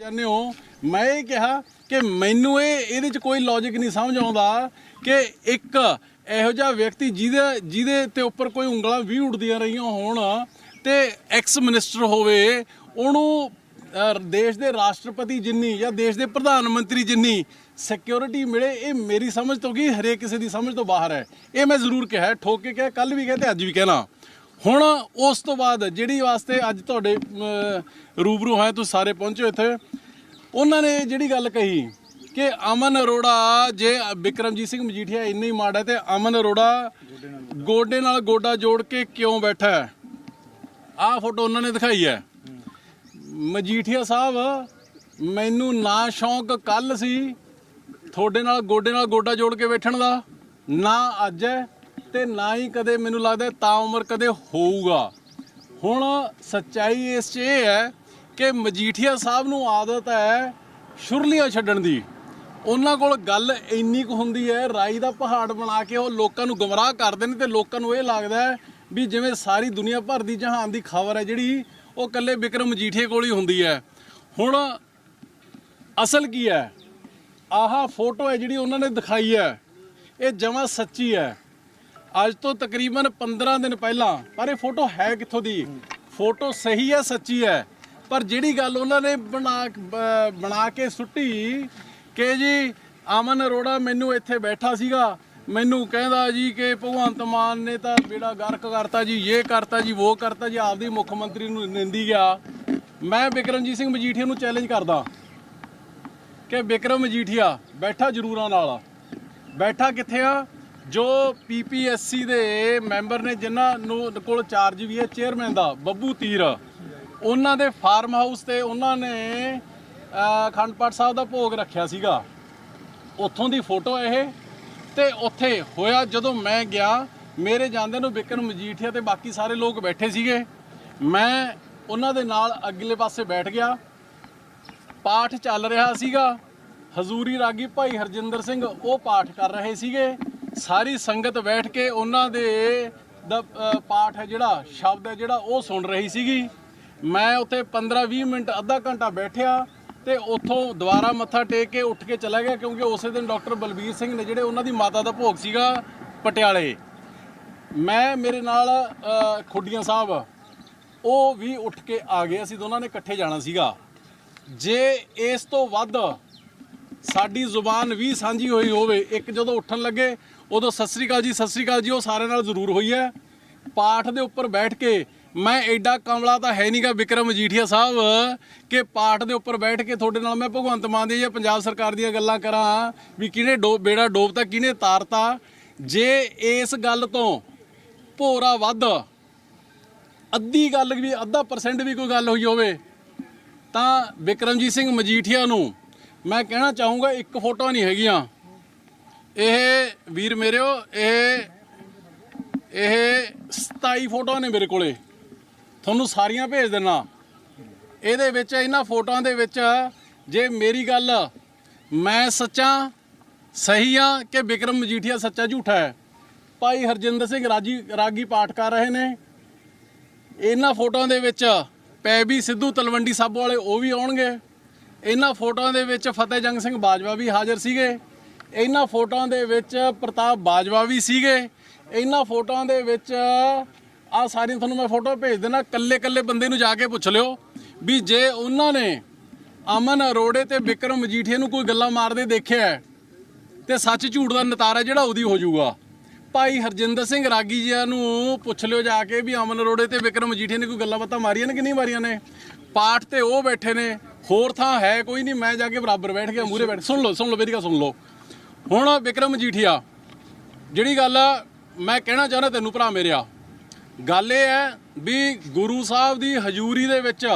ਜਾਂਦੇ ਹੋ, ਮੈਂ ਇਹ ਕਿਹਾ ਕਿ ਮੈਨੂੰ ਇਹ, ਇਹਦੇ ਚ ਕੋਈ ਲੌਜੀਕ ਨਹੀਂ ਸਮਝ ਆਉਂਦਾ ਕਿ ਇੱਕ ਇਹੋ ਜਿਹਾ ਵਿਅਕਤੀ ਜਿਹਦੇ ਜਿਹਦੇ ਤੇ ਉੱਪਰ ਕੋਈ ਉਂਗਲਾਂ ਵੀ ਉੱਡਦੀਆਂ ਰਹੀਆਂ ਹੋਣ ਤੇ ਐਕਸ ਮਿਨਿਸਟਰ ਹੋਵੇ, ਉਹਨੂੰ ਦੇਸ਼ ਦੇ ਰਾਸ਼ਟਰਪਤੀ ਜਿੰਨੀ ਜਾਂ ਦੇਸ਼ ਦੇ ਪ੍ਰਧਾਨ ਮੰਤਰੀ ਜਿੰਨੀ ਸਿਕਿਉਰਿਟੀ ਮਿਲੇ, ਇਹ ਮੇਰੀ ਸਮਝ ਤੋਂ ਕੀ ਹਰੇਕ ਕਿਸੇ ਦੀ ਸਮਝ ਤੋਂ ਬਾਹਰ ਹੈ। ਇਹ ਮੈਂ ਜ਼ਰੂਰ ਕਿਹਾ, ਠੋਕ ਕੇ ਕਿਹਾ ਕੱਲ ਵੀ ਕਿਹਾ ਤੇ ਅੱਜ ਵੀ ਕਹਿਣਾ। ਹੁਣ ਉਸ ਤੋਂ ਬਾਅਦ ਜਿਹੜੀ ਵਾਸਤੇ ਅੱਜ ਤੁਹਾਡੇ ਰੂਬਰੂ ਹੋਏ ਤੁਸੀਂ ਸਾਰੇ ਪਹੁੰਚੇ ਇੱਥੇ, ਉਹਨਾਂ ਨੇ ਜਿਹੜੀ ਗੱਲ ਕਹੀ ਕਿ ਅਮਨ ਅਰੋੜਾ ਜੇ ਵਿਕਰਮਜੀਤ ਸਿੰਘ ਮਜੀਠੀਆ ਇੰਨੀ ਮਾੜਾ ਹੈ ਤੇ ਅਮਨ ਅਰੋੜਾ ਗੋਡੇ ਨਾਲ ਗੋਡਾ ਜੋੜ ਕੇ ਕਿਉਂ ਬੈਠਾ ਹੈ? ਆਹ ਫੋਟੋ ਉਹਨਾਂ ਨੇ ਦਿਖਾਈ ਹੈ। ਮਜੀਠੀਆ ਸਾਹਿਬ, ਮੈਨੂੰ ਨਾ ਸ਼ੌਂਕ ਕੱਲ ਸੀ ਤੁਹਾਡੇ ਨਾਲ ਗੋਡੇ ਨਾਲ ਗੋਡਾ ਜੋੜ ਕੇ ਬੈਠਣ ਦਾ, ਨਾ ਅੱਜ ਹੈ। ਤੇ ਨਾ ਹੀ ਕਦੇ ਮੈਨੂੰ ਲੱਗਦਾ ਤਾਂ ਉਮਰ ਕਦੇ ਹੋਊਗਾ। ਹੁਣ ਸੱਚਾਈ ਇਸ 'ਚ ਇਹ ਹੈ ਕਿ ਮਜੀਠੀਆ ਸਾਹਿਬ ਨੂੰ ਆਦਤ ਹੈ ਸ਼ੁਰਲੀਆਂ ਛੱਡਣ ਦੀ। ਉਹਨਾਂ ਕੋਲ ਗੱਲ ਇੰਨੀ ਕੁ ਹੁੰਦੀ ਹੈ, ਰਾਈ ਦਾ ਪਹਾੜ ਬਣਾ ਕੇ ਉਹ ਲੋਕਾਂ ਨੂੰ ਗਮਰਾਹ ਕਰਦੇ ਨੇ ਤੇ ਲੋਕਾਂ ਨੂੰ ਇਹ ਲੱਗਦਾ ਹੈ ਵੀ ਜਿਵੇਂ ਸਾਰੀ ਦੁਨੀਆ ਭਰ ਦੀ ਜਹਾਨ ਦੀ ਖਬਰ ਹੈ ਜਿਹੜੀ, ਉਹ ਇਕੱਲੇ ਵਿਕਰਮ ਮਜੀਠੀਏ ਕੋਲ ਹੀ ਹੁੰਦੀ ਹੈ। ਹੁਣ ਅਸਲ ਕੀ ਹੈ? ਆਹ ਫੋਟੋ ਹੈ ਜਿਹੜੀ ਉਹਨਾਂ ਨੇ ਦਿਖਾਈ ਹੈ। ਇਹ ਜਮਾ ਸੱਚੀ ਹੈ। ਅੱਜ ਤੋਂ ਤਕਰੀਬਨ 15 ਦਿਨ ਪਹਿਲਾਂ, ਪਰ ਇਹ ਫੋਟੋ ਹੈ ਕਿੱਥੋਂ ਦੀ? ਫੋਟੋ ਸਹੀ ਹੈ, ਸੱਚੀ ਹੈ? ਪਰ ਜਿਹੜੀ ਗੱਲ ਉਹਨਾਂ ਨੇ ਬਣਾ ਬ- ਬਣਾ ਕੇ ਸੁੱਟੀ ਕਿ ਜੀ, ਅਮਨ ਅਰੋੜਾ ਮੈਨੂੰ ਇੱਥੇ ਬੈਠਾ ਸੀਗਾ, ਮੈਨੂੰ ਕਹਿੰਦਾ ਜੀ ਕਿ ਭਗਵੰਤ ਮਾਨ ਨੇ ਤਾਂ ਬੇੜਾ ਗਰਕ ਕਰਤਾ ਜੀ, ਇਹ ਕਰਤਾ ਜੀ, ਉਹ ਕਰਤਾ ਜੀ, ਆਪਦੀ ਮੁੱਖ ਮੰਤਰੀ ਨੂੰ ਨਿੰਦੀ ਗਿਆ। ਮੈਂ ਬਿਕਰਮਜੀਤ ਸਿੰਘ ਮਜੀਠੀਆ ਨੂੰ ਚੈਲੰਜ ਕਰਦਾ ਕਿ ਬਿਕਰਮ ਮਜੀਠੀਆ ਬੈਠਾ ਜਰੂਰਾਂ ਨਾਲ। ਬੈਠਾ ਕਿੱਥੇ ਆ? ਜੋ ਪੀਪੀਐਸਸੀ ਦੇ ਮੈਂਬਰ ਨੇ ਜਿਨ੍ਹਾਂ ਨੂੰ ਕੋਲ ਚਾਰਜ ਵੀ ਹੈ ਚੇਅਰਮੈਨ ਦਾ ਬੱਬੂ ਤੀਰ ਉਹਨਾਂ ਦੇ ਫਾਰਮ ਹਾਊਸ ਤੇ ਉਹਨਾਂ ਨੇ ਅਹ, ਅਖੰਡ ਪਾਠ ਸਾਹਿਬ ਦਾ ਭੋਗ ਰੱਖਿਆ ਸੀਗਾ। ਉੱਥੋਂ ਦੀ ਫੋਟੋ ਇਹ ਤੇ ਉੱਥੇ ਹੋਇਆ ਜਦੋਂ ਮੈਂ ਗਿਆ ਮੇਰੇ ਜਾਂਦੇ ਨੂੰ ਵਿਕਰਮ ਮਜੀਠੀਆ ਤੇ ਬਾਕੀ ਸਾਰੇ ਲੋਕ ਬੈਠੇ ਸੀਗੇ। ਮੈਂ ਉਹਨਾਂ ਦੇ ਨਾਲ ਅਗਲੇ ਪਾਸੇ ਬੈਠ ਗਿਆ। ਪਾਠ ਚੱਲ ਰਿਹਾ ਸੀਗਾ। ਹਜ਼ੂਰੀ ਰਾਗੀ ਭਾਈ ਹਰਜਿੰਦਰ ਸਿੰਘ ਉਹ ਪਾਠ ਕਰ ਰਹੇ ਸੀਗੇ। ਸਾਰੀ ਸੰਗਤ ਬੈਠ ਕੇ ਉਹਨਾਂ ਦੇ ਦਾ ਪਾਠ ਹੈ ਜਿਹੜਾ, ਸ਼ਬਦ ਹੈ ਜਿਹੜਾ, ਉਹ ਸੁਣ ਰਹੀ ਸੀਗੀ। ਮੈਂ ਉੱਥੇ 15-20 ਮਿੰਟ, ਅੱਧਾ ਘੰਟਾ ਬੈਠਿਆ ਤੇ ਉੱਥੋਂ ਦੁਬਾਰਾ ਮੱਥਾ ਟੇਕ ਕੇ ਉੱਠ ਕੇ ਚਲਾ ਗਿਆ ਕਿਉਂਕਿ ਉਸੇ ਦਿਨ ਡਾਕਟਰ ਬਲਬੀਰ ਸਿੰਘ ਨੇ ਜਿਹੜੇ ਉਹਨਾਂ ਦੀ ਮਾਤਾ ਦਾ ਭੋਗ ਸੀਗਾ, ਪਟਿਆਲੇ। ਮੈਂ, ਮੇਰੇ ਨਾਲ ਖੁੱਡੀਆਂ ਸਾਹਿਬ, ਉਹ ਵੀ ਉੱਠ ਕੇ ਆ ਗਏ। ਅਸੀਂ ਦੋਨਾਂ ਨੇ ਇਕੱਠੇ ਜਾਣਾ ਸੀਗਾ। ਜੇ ਇਸ ਤੋਂ ਵੱਧ ਸਾਡੀ ਜ਼ੁਬਾਨ ਵੀ ਸਾਂਝੀ ਹੋਈ ਹੋਵੇ, ਇੱਕ ਜਦੋਂ ਉੱਠਣ ਲੱਗੇ ਉਦੋਂ ਸਤਿ ਸ੍ਰੀ ਅਕਾਲ ਜੀ, ਸਤਿ ਸ੍ਰੀ ਅਕਾਲ ਜੀ, ਉਹ ਸਾਰਿਆਂ ਨਾਲ ਜ਼ਰੂਰ ਹੋਈ ਹੈ। ਪਾਠ ਦੇ ਉੱਪਰ ਬੈਠ ਕੇ ਮੈਂ ਐਡਾ ਕਮਲਾ ਤਾਂ ਹੈ ਨਹੀਂਗਾ ਵਿਕਰਮ ਮਜੀਠੀਆ ਸਾਹਿਬ ਕਿ ਪਾਠ ਦੇ ਉੱਪਰ ਬੈਠ ਕੇ ਤੁਹਾਡੇ ਨਾਲ ਮੈਂ ਭਗਵੰਤ ਮਾਨ ਦੀ ਜਾਂ ਪੰਜਾਬ ਸਰਕਾਰ ਦੀਆਂ ਗੱਲਾਂ ਕਰਾਂ ਵੀ ਕਿਹਨੇ ਡੋ, ਬੇੜਾ ਡੋਬਤਾ, ਕਿਹਨੇ ਤਾਰਤਾ। ਜੇ ਇਸ ਗੱਲ ਤੋਂ ਭੋਰਾ ਵੱਧ, ਅੱਧੀ ਗੱਲ ਵੀ, ਅੱਧਾ ਪਰਸੈਂਟ ਵੀ ਕੋਈ ਗੱਲ ਹੋਈ ਹੋਵੇ, ਤਾਂ ਵਿਕਰਮਜੀਤ ਸਿੰਘ ਮਜੀਠੀਆ ਨੂੰ ਮੈਂ ਕਹਿਣਾ ਚਾਹੂੰਗਾ ਇੱਕ ਫੋਟੋ ਨਹੀਂ ਹੈਗੀਆਂ। ਇਹ ਵੀਰ ਮੇਰਿਓ ਇਹ ਇਹ 27 ਫੋਟੋਆਂ ਨੇ ਮੇਰੇ ਕੋਲੇ। ਤੁਹਾਨੂੰ ਸਾਰੀਆਂ ਭੇਜ ਦੇਣਾ ਇਹਦੇ ਵਿੱਚ, ਇਹਨਾਂ ਫੋਟੋਆਂ ਦੇ ਵਿੱਚ ਜੇ ਮੇਰੀ ਗੱਲ ਮੈਂ ਸੱਚਾ, ਸਹੀ ਆ ਕਿ ਵਿਕਰਮ ਮਜੀਠੀਆ ਸੱਚਾ ਝੂਠਾ ਹੈ? ਭਾਈ ਹਰਜਿੰਦਰ ਸਿੰਘ ਰਾਜੀ, ਰਾਗੀ ਪਾਠ ਕਰ ਰਹੇ ਨੇ। ਇਹਨਾਂ ਫੋਟੋਆਂ ਦੇ ਵਿੱਚ ਪੈਬੀ ਸਿੱਧੂ ਤਲਵੰਡੀ ਸਾਬੋ ਵਾਲੇ ਉਹ ਵੀ ਆਉਣਗੇ। ਇਹਨਾਂ ਫੋਟੋਆਂ ਦੇ ਵਿੱਚ ਫਤਿਹ ਜੰਗ ਸਿੰਘ ਬਾਜਵਾ ਵੀ ਹਾਜ਼ਰ ਸੀਗੇ। ਇਹਨਾਂ ਫੋਟੋਆਂ ਦੇ ਵਿੱਚ ਪ੍ਰਤਾਪ ਬਾਜਵਾ ਵੀ ਸੀਗੇ। ਇਹਨਾਂ ਫੋਟੋਆਂ ਦੇ ਵਿੱਚ ਆ ਸਾਰੀਆਂ ਤੁਹਾਨੂੰ ਮੈਂ ਫੋਟੋ ਭੇਜ ਦੇਣਾ ਕੱਲੇ ਕੱਲੇ ਬੰਦੇ ਨੂੰ ਜਾ ਕੇ ਪੁੱਛ ਲਿਓ ਵੀ ਜੇ ਉਹਨਾਂ ਨੇ ਅਮਨ ਅਰੋੜੇ ਤੇ ਵਿਕਰਮ ਮਜੀਠੀਆ ਨੂੰ ਕੋਈ ਗੱਲਾਂ ਮਾਰਦੇ ਦੇਖਿਆ ਹੈ, ਤੇ ਸੱਚ ਝੂਠ ਦਾ ਨਤਾਰਾ ਜਿਹੜਾ ਉਹਦੀ ਹੋ ਜਾਊਗਾ। ਭਾਈ ਹਰਜਿੰਦਰ ਸਿੰਘ ਰਾਗੀ ਜੀ ਨੂੰ ਪੁੱਛ ਲਿਓ ਜਾ ਕੇ ਵੀ ਅਮਨ ਅਰੋੜੇ ਤੇ ਵਿਕਰਮ ਮਜੀਠੀਆ ਨੇ ਕੋਈ ਗੱਲਾਂ ਬਾਤਾਂ ਮਾਰੀਆਂ ਨੇ ਕਿ ਨਹੀਂ ਮਾਰੀਆਂ ਨੇ? ਪਾਠ ਤੇ ਉਹ ਬੈਠੇ ਨੇ ਹੋਰ ਥਾਂ ਹੈ ਕੋਈ ਨਹੀਂ ਮੈਂ ਜਾ ਕੇ ਬਰਾਬਰ ਬੈਠ ਗਿਆ ਮੂਰੇ ਬੈਠ ਸੁਣ ਲਓ ਸੁਣ ਲਓ ਮੇਰੀ ਗੱਲ ਸੁਣ ਲਓ। ਹੁਣ ਵਿਕਰਮ ਮਜੀਠੀਆ ਜਿਹੜੀ ਗੱਲ ਮੈਂ ਕਹਿਣਾ ਚਾਹੁੰਦਾ ਤੈਨੂੰ ਭਰਾ ਮੇਰਿਆ ਗੱਲ ਇਹ ਹੈ ਵੀ ਗੁਰੂ ਸਾਹਿਬ ਦੀ ਹਜ਼ੂਰੀ ਦੇ ਵਿੱਚ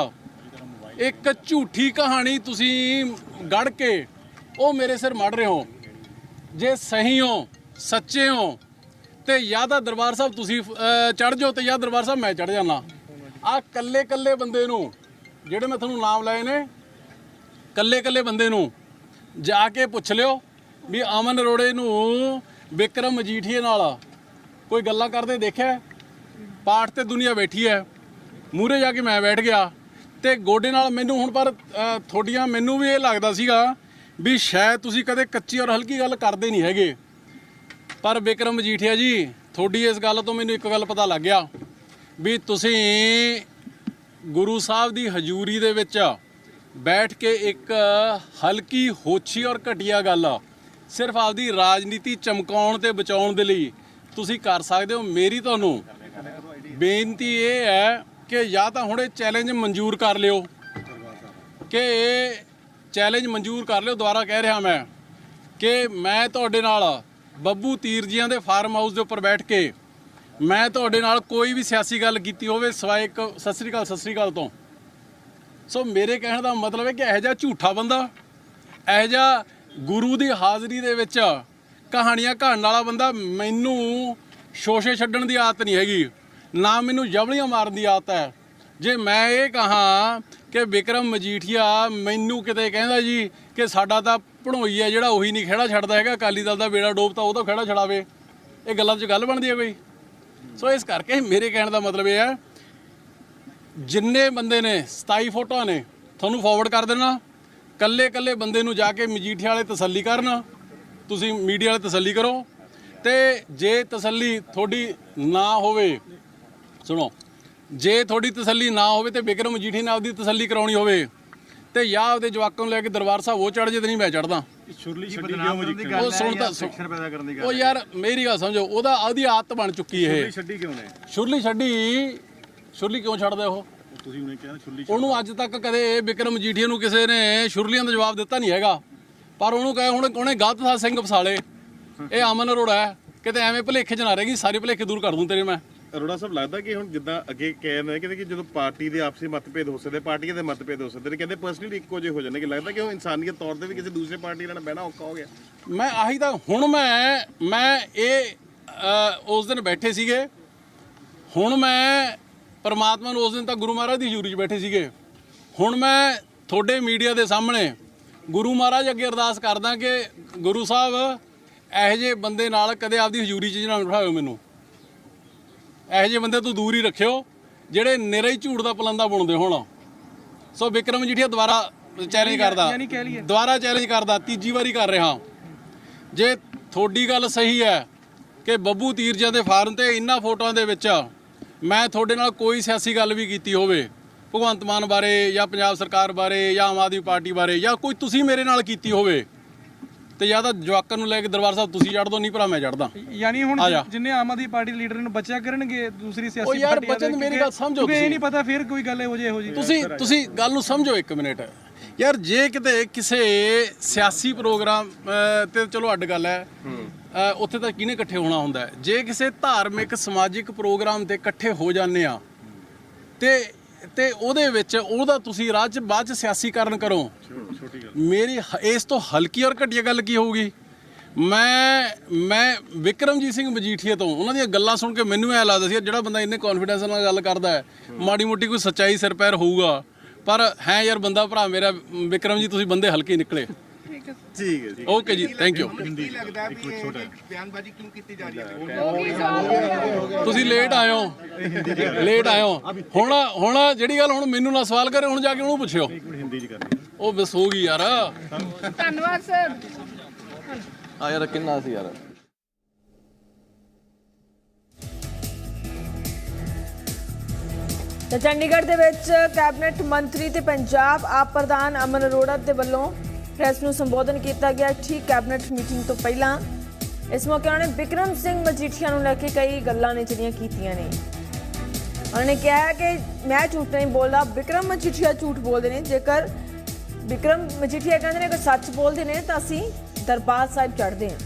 ਇੱਕ ਝੂਠੀ ਕਹਾਣੀ ਤੁਸੀਂ ਗੜ ਕੇ ਉਹ ਮੇਰੇ ਸਿਰ ਮੜ ਰਹੇ ਹੋ। ਜੇ ਸਹੀ ਹੋ, ਸੱਚੇ ਹੋ, ਤੇ ਜਾਂ ਤਾਂ ਦਰਬਾਰ ਸਾਹਿਬ ਤੁਸੀਂ ਚੜ ਜਾਓ ਤੇ ਜਾਂ ਦਰਬਾਰ ਸਾਹਿਬ ਮੈਂ ਚੜ ਜਾਣਾ ਆ ਕੱਲੇ ਕੱਲੇ ਬੰਦੇ ਨੂੰ, ਜਿਹੜੇ ਮੈਂ ਤੁਹਾਨੂੰ ਨਾਮ ਲਏ ਨੇ, ਕੱਲੇ ਕੱਲੇ ਬੰਦੇ ਨੂੰ ਜਾ ਕੇ ਪੁੱਛ ਲਿਓ। ਵੀ ਅਮਨ ਅਰੋੜੇ ਨੂੰ ਵਿਕਰਮ ਮਜੀਠੀਏ ਨਾਲ ਕੋਈ ਗੱਲਾਂ ਕਰਦੇ ਦੇਖਿਆ? ਪਾਠ ਤੇ ਦੁਨੀਆ ਬੈਠੀ ਹੈ। ਮੂਰੇ ਜਾ ਕੇ ਮੈਂ ਬੈਠ ਗਿਆ ਤੇ ਗੋਡੇ ਨਾਲ ਮੈਨੂੰ ਹੁਣ ਪਰ ਅ, ਤੁਹਾਡੀਆਂ ਮੈਨੂੰ ਵੀ ਇਹ ਲੱਗਦਾ ਸੀਗਾ ਵੀ ਸ਼ਾਇਦ ਤੁਸੀਂ ਕਦੇ ਕੱਚੀ ਔਰ ਹਲਕੀ ਗੱਲ ਕਰਦੇ ਨਹੀਂ ਹੈਗੇ। ਪਰ ਵਿਕਰਮ ਮਜੀਠੀਆ ਜੀ ਤੁਹਾਡੀ ਇਸ ਗੱਲ ਤੋਂ ਮੈਨੂੰ ਇੱਕ ਗੱਲ ਪਤਾ ਲੱਗ ਗਿਆ ਵੀ ਤੁਸੀਂ ਗੁਰੂ ਸਾਹਿਬ ਦੀ ਹਜ਼ੂਰੀ ਦੇ ਵਿੱਚ ਬੈਠ ਕੇ ਇੱਕ ਹਲਕੀ ਹੋਛੀ ਔਰ ਘਟੀਆ ਗੱਲ ਸਿਰਫ ਆਪਦੀ ਰਾਜਨੀਤੀ ਚਮਕਾਉਣ ਤੇ ਬਚਾਉਣ ਦੇ ਲਈ ਤੁਸੀਂ ਕਰ ਸਕਦੇ ਹੋ। ਮੇਰੀ ਤੁਹਾਨੂੰ ਬੇਨਤੀ ਇਹ ਹੈ ਕਿ ਜਾਂ ਤਾਂ ਹੁਣ ਇਹ ਚੈਲੰਜ ਮਨਜ਼ੂਰ ਕਰ ਲਿਓ। ਕਿ ਇਹ ਚੈਲੰਜ ਮਨਜ਼ੂਰ ਕਰ ਲਿਓ। ਦੁਬਾਰਾ ਕਹਿ ਰਿਹਾ ਮੈਂ ਕਿ ਮੈਂ ਤੁਹਾਡੇ ਨਾਲ ਬੱਬੂ ਤੀਰ ਜੀਆਂ ਦੇ ਫਾਰਮ ਹਾਊਸ ਦੇ ਉੱਪਰ ਬੈਠ ਕੇ ਮੈਂ ਤੁਹਾਡੇ ਨਾਲ ਕੋਈ ਵੀ ਸਿਆਸੀ ਗੱਲ ਕੀਤੀ ਹੋਵੇ, ਸਵਾਏ ਇੱਕ ਸਤਿ ਸ੍ਰੀ ਅਕਾਲ, ਸਤਿ ਸ੍ਰੀ ਅਕਾਲ ਤੋਂ। ਸੋ ਮੇਰੇ ਕਹਿਣ ਦਾ ਮਤਲਬ ਹੈ ਕਿ ਇਹੋ ਜਿਹਾ ਝੂਠਾ ਬੰਦਾ, ਇਹੋ ਜਿਹਾ ਗੁਰੂ ਦੀ ਹਾਜ਼ਰੀ ਦੇ ਵਿੱਚ ਕਹਾਣੀਆਂ ਕਹਾਣ ਵਾਲਾ ਬੰਦਾ ਮੈਨੂੰ ਸ਼ੋਸ਼ੇ ਛੱਡਣ ਦੀ ਆਦਤ ਨਹੀਂ ਹੈਗੀ, ਨਾ ਮੈਨੂੰ ਜਬਲੀਆਂ ਮਾਰਨ ਦੀ ਆਦਤ ਹੈ। ਜੇ ਮੈਂ ਇਹ ਕਹਾਂ ਕਿ ਵਿਕਰਮ ਮਜੀਠੀਆ ਮੈਨੂੰ ਕਿਤੇ ਕਹਿੰਦਾ ਜੀ ਕਿ ਸਾਡਾ ਤਾਂ ਭਣੋਈ ਹੈ, ਜਿਹੜਾ ਉਹੀ ਨਹੀਂ ਖੇੜਾ ਛੱਡਦਾ ਹੈਗਾ, ਅਕਾਲੀ ਦਲ ਦਾ ਬੇੜਾ ਡੋਬਤਾ ਉਹ ਤਾਂ ਖੇੜਾ ਛਡਾਵੇ। ਇਹ ਗੱਲਾਂ 'ਚ ਗੱਲ ਬਣਦੀ ਹੈ ਬਈ ਸੋ ਇਸ ਕਰਕੇ ਮੇਰੇ ਕਹਿਣ ਦਾ ਮਤਲਬ ਇਹ ਹੈ, ਜਿੰਨੇ ਬੰਦੇ ਨੇ 27 ਫੋਟੋਆਂ ਨੇ, ਤੁਹਾਨੂੰ ਫਾਰਵਰਡ ਕਰ ਦੇਣਾ। ਕੱਲੇ ਕੱਲੇ ਬੰਦੇ ਨੂੰ ਜਾ ਕੇ ਮਜੀਠੇ ਵਾਲੇ ਤਸੱਲੀ ਕਰਨ ਤੁਸੀਂ ਮੀਡੀਆ ਵਾਲੇ ਤਸੱਲੀ ਕਰੋ ਤੇ ਜੇ ਤਸੱਲੀ ਤੁਹਾਡੀ ਨਾ ਹੋਵੇ ਸੁਣੋ ਜੇ ਤੁਹਾਡੀ ਤਸੱਲੀ ਨਾ ਹੋਵੇ ਤੇ ਬਿਕਰਮ ਮਜੀਠੀ ਨਾਲ ਆਪਦੀ ਤਸੱਲੀ ਕਰਾਉਣੀ ਹੋਵੇ ਤੇ ਜਾਂ ਆਪਦੇ ਜਵਾਕਾਂ ਨੂੰ ਲੈ ਕੇ ਦਰਬਾਰ ਸਾਹਿਬ ਉਹ ਚੜ ਜੇ ਤੇ ਨਹੀਂ ਮੈਂ ਚੜਦਾ ਸ਼ੁਰਲੀ ਛੱਡੀ ਕਿਉਂ ਮਜੀ ਉਹ ਸੁਣ ਤਾਂ ਸੁਣ- ਸੈਕਸ਼ਨ ਪੈਦਾ ਕਰਨ ਦੀ ਗੱਲ ਉਹ ਯਾਰ ਮੇਰੀ ਗੱਲ ਸਮਝੋ ਉਹਦਾ ਉਹਦੀ ਆਦਤ ਬਣ ਚੁੱਕੀ ਇਹ। ਸ਼ੁਰਲੀ ਛੱਡੀ ਕਿਉਂ ਨੇ? ਸ਼ੁਰਲੀ ਛੱਡੀ ਸ਼ੁਰਲੀ ਕਿਉਂ ਛੱਡਦਾ ਉਹ? ਤੁਸੀਂ ਉਹਨੇ ਕਿਹਾ ਸ਼ੁਰਲੀ ਉਹਨੂੰ ਅੱਜ ਤੱਕ ਕਦੇ ਬਿਕਰਮ ਜੀਠੀਆ ਨੂੰ ਕਿਸੇ ਨੇ ਸ਼ੁਰਲੀਆਂ ਦਾ ਜਵਾਬ ਦਿੱਤਾ ਨਹੀਂ ਹੈਗਾ। ਪਰ ਉਹਨੂੰ ਕਹੇ ਹੁਣ ਉਹਨੇ ਗਲਤ ਥਾ ਸਿੰਘ ਫਸਾਲੇ। ਇਹ ਅਮਨ ਅਰੋੜਾ ਹੈ। ਕਿਤੇ ਐਵੇਂ ਭਲੇਖੇ ਚ ਨਾ ਰਹੇਗੀ ਸਾਰੇ ਭਲੇਖੇ ਦੂਰ ਕਰ ਦੂੰ ਤੇਰੇ ਮੈਂ। ਅਰੋੜਾ ਸਾਹਿਬ ਲੱਗਦਾ ਕਿ ਹੁਣ ਜਿੱਦਾਂ ਅੱਗੇ ਕਹਿੰਦੇ ਕਹਿੰਦੇ ਕਿ ਜਦੋਂ ਪਾਰਟੀ ਦੇ ਆਪਸੀ ਮਤਭੇਦ ਹੋ ਸਕਦੇ ਪਾਰਟੀਆਂ ਦੇ ਮਤਭੇਦ ਹੋ ਸਕਦੇ ਨੇ ਕਹਿੰਦੇ ਪਰਸਨਲੀ ਇੱਕੋ ਜਿਹੇ ਹੋ ਜਾਂਦੇ ਕਿ ਲੱਗਦਾ ਕਿ ਉਹ ਇਨਸਾਨੀਅਤ ਤੌਰ ਤੇ ਵੀ ਕਿਸੇ ਦੂਸਰੇ ਪਾਰਟੀ ਨਾਲ ਬਹਿਣਾ ਔਖਾ ਹੋ ਗਿਆ। ਮੈਂ ਆਹੀ ਤਾਂ ਹੁਣ ਮੈਂ ਮੈਂ ਇਹ ਉਸ ਦਿਨ ਬੈਠੇ ਸੀਗੇ। ਹੁਣ ਮੈਂ ਪਰਮਾਤਮਾ ਨੂੰ ਉਸ ਦਿਨ ਤਾਂ ਗੁਰੂ ਮਹਾਰਾਜ ਦੀ ਹਜ਼ੂਰੀ 'ਚ ਬੈਠੇ ਸੀਗੇ। ਹੁਣ ਮੈਂ ਤੁਹਾਡੇ ਮੀਡੀਆ ਦੇ ਸਾਹਮਣੇ ਗੁਰੂ ਮਹਾਰਾਜ ਅੱਗੇ ਅਰਦਾਸ ਕਰਦਾ ਕਿ ਗੁਰੂ ਸਾਹਿਬ ਇਹੋ ਜਿਹੇ ਬੰਦੇ ਨਾਲ ਕਦੇ ਆਪਦੀ ਹਜ਼ੂਰੀ 'ਚ ਨਾ ਬਿਠਾਇਓ ਮੈਨੂੰ। ਇਹੋ ਜਿਹੇ ਬੰਦੇ ਤੋਂ ਦੂਰ ਹੀ ਰੱਖਿਓ ਜਿਹੜੇ ਨਿਰਾ ਹੀ ਝੂਠ ਦਾ ਪਲੰਦਾ ਬੁਣਦੇ ਹੋਣ। ਸੋ ਵਿਕਰਮ ਜੀਠੀਆ ਦੁਬਾਰਾ ਚੈਲੰਜ ਕਰਦਾ। ਦੁਬਾਰਾ ਚੈਲੰਜ ਕਰਦਾ ਤੀਜੀ ਵਾਰੀ ਕਰ ਰਿਹਾ। ਜੇ ਤੁਹਾਡੀ ਗੱਲ ਸਹੀ ਹੈ ਕਿ ਬੱਬੂ ਤੀਰਜਾਂ ਦੇ ਫਾਰਮ ਤੇ ਇਹਨਾਂ ਫੋਟੋਆਂ ਦੇ ਵਿੱਚ ਮੈਂ ਤੁਹਾਡੇ ਨਾਲ ਕੋਈ ਸਿਆਸੀ ਗੱਲ ਵੀ ਕੀਤੀ ਹੋਵੇ ਭਗਵੰਤ ਮਾਨ ਬਾਰੇ ਜਾਂ ਪੰਜਾਬ ਸਰਕਾਰ ਬਾਰੇ ਜਾਂ ਆਮ ਆਦਮੀ ਪਾਰਟੀ ਬਾਰੇ ਜਾਂ ਕੋਈ ਤੁਸੀਂ ਮੇਰੇ ਨਾਲ ਕੀਤੀ ਹੋਵੇ ਤੇ ਜਾਂ ਤਾਂ ਜਵਾਕਾਂ ਨੂੰ ਲੈ ਕੇ ਦਰਬਾਰ ਸਾਹਿਬ ਤੁਸੀਂ ਚੜ੍ਹ ਦੋ ਨਹੀਂ ਭਰਾ ਮੈਂ ਚੜਦਾ ਯਾਨੀ ਹੁਣ। ਜਿੰਨੇ ਆਮ ਆਦਮੀ ਪਾਰਟੀ ਲੀਡਰ ਨੂੰ ਬਚਿਆ ਕਰਨਗੇ ਦੂਸਰੀ ਉਹ ਸਿਆਸੀ ਯਾਰ ਪਾਰਟੀਆਂ ਬਚਨ ਦੇ ਮੇਰੀ ਗੱਲ ਸਮਝੋ ਕਿਉਂਕਿ ਇਹ ਤੁਸੀਂ। ਨਹੀਂ ਪਤਾ ਫਿਰ ਕੋਈ ਗੱਲ ਇਹੋ ਜਿਹੀ ਇਹੋ ਜਿਹੀ ਤੁਸੀਂ ਤੁਸੀਂ ਗੱਲ ਨੂੰ ਸਮਝੋ ਇੱਕ ਮਿੰਟ ਯਾਰ ਜੇ ਕਿਤੇ ਕਿਸੇ ਸਿਆਸੀ ਪ੍ਰੋਗਰਾਮ ਤੇ ਚਲੋ ਅੱਡ ਗੱਲ ਹੈ ਉੱਥੇ ਤਾਂ ਕਿਹਨੇ ਇਕੱਠੇ ਹੋਣਾ ਹੁੰਦਾ ਜੇ ਕਿਸੇ ਧਾਰਮਿਕ, ਸਮਾਜਿਕ ਪ੍ਰੋਗਰਾਮ ਤੇ ਇਕੱਠੇ ਹੋ ਜਾਂਦੇ ਆ ਤੇ ਤੇ ਉਹਦੇ ਵਿੱਚ ਉਹਦਾ ਤੁਸੀਂ ਰਾਜ ਬਾਅਦ ਚ ਸਿਆਸੀਕਰਨ ਕਰੋ। ਮੇਰੀ ਇਸ ਤੋਂ ਹਲਕੀ ਔਰ ਘਟੀਆ ਗੱਲ ਕੀ ਹੋਊਗੀ? ਮੈਂ ਮੈਂ ਵਿਕਰਮਜੀਤ ਸਿੰਘ ਮਜੀਠੀਆ ਤੋਂ ਉਹਨਾਂ ਦੀਆਂ ਗੱਲਾਂ ਸੁਣ ਕੇ ਮੈਨੂੰ ਐ ਲੱਗਦਾ ਸੀ ਜਿਹੜਾ ਬੰਦਾ ਇੰਨੇ ਕੌਨਫੀਡੈਂਸ ਨਾਲ ਗੱਲ ਕਰਦਾ ਹੈ, ਮਾੜੀ ਮੋਟੀ ਕੋਈ ਸੱਚਾਈ ਸਿਰ ਪੈਰ ਹੋਊਗਾ ਪਰ ਹੈ ਯਾਰ ਬੰਦਾ ਭਰਾ ਮੇਰਾ ਵਿਕਰਮ ਜੀ ਤੁਸੀਂ ਬੰਦੇ ਹਲਕੇ ਨਿਕਲੇ। ਠੀਕ ਹੈ। ਜੀ। ਓਕੇ ਜੀ ਥੈਂਕ ਯੂ ਕੀ ਲੱਗਦਾ ਵੀ ਇਹ ਬਿਆਨਬਾਜ਼ੀ ਕਿਉਂ ਕੀਤੀ ਜਾ ਰਹੀ ਹੈ? ਤੁਸੀਂ ਲੇਟ ਆਇਓ ਲੇਟ ਆਇਓ ਹੁਣ ਹੁਣ ਜਿਹੜੀ ਗੱਲ ਹੁਣ ਮੈਨੂੰ ਨਾ ਸਵਾਲ ਕਰੇ ਹੁਣ ਜਾ ਕੇ ਉਹਨੂੰ ਪੁੱਛਿਓ। ਹਿੰਦੀ ਚ ਕਰਨੀ ਉਹ ਬਸ ਹੋ ਗਈ ਯਾਰ। ਧੰਨਵਾਦ ਸਰ ਆ ਯਾਰ ਕਿੰਨਾ ਸੀ ਯਾਰ? ਤਾਂ ਚੰਡੀਗੜ੍ਹ ਦੇ ਵਿੱਚ ਕੈਬਨਿਟ ਮੰਤਰੀ ਤੇ ਪੰਜਾਬ ਆਪ ਪ੍ਰਧਾਨ ਅਮਨ ਅਰੋੜਾ ਦੇ ਵੱਲੋਂ ਪ੍ਰੈਸ ਨੂੰ ਸੰਬੋਧਨ ਕੀਤਾ ਗਿਆ। ਠੀਕ ਕੈਬਨਿਟ ਮੀਟਿੰਗ ਤੋਂ ਪਹਿਲਾਂ ਇਸ ਮੌਕੇ ਉਹਨਾਂ ਨੇ ਵਿਕਰਮ ਸਿੰਘ ਮਜੀਠੀਆ ਨੂੰ ਲੈ ਕੇ ਕਈ ਗੱਲਾਂ ਨੇ ਜਿਹੜੀਆਂ ਕੀਤੀਆਂ ਨੇ। ਉਹਨਾਂ ਨੇ ਕਿਹਾ ਕਿ ਮੈਂ ਝੂਠ ਨਹੀਂ ਬੋਲਦਾ ਵਿਕਰਮ ਮਜੀਠੀਆ ਝੂਠ ਬੋਲਦੇ ਨੇ। ਜੇਕਰ ਵਿਕਰਮ ਮਜੀਠੀਆ ਕਹਿੰਦੇ ਨੇ ਕਿ ਸੱਚ ਬੋਲਦੇ ਨੇ ਤਾਂ ਅਸੀਂ ਦਰਬਾਰ ਸਾਹਿਬ ਚੜ੍ਹਦੇ ਹਾਂ।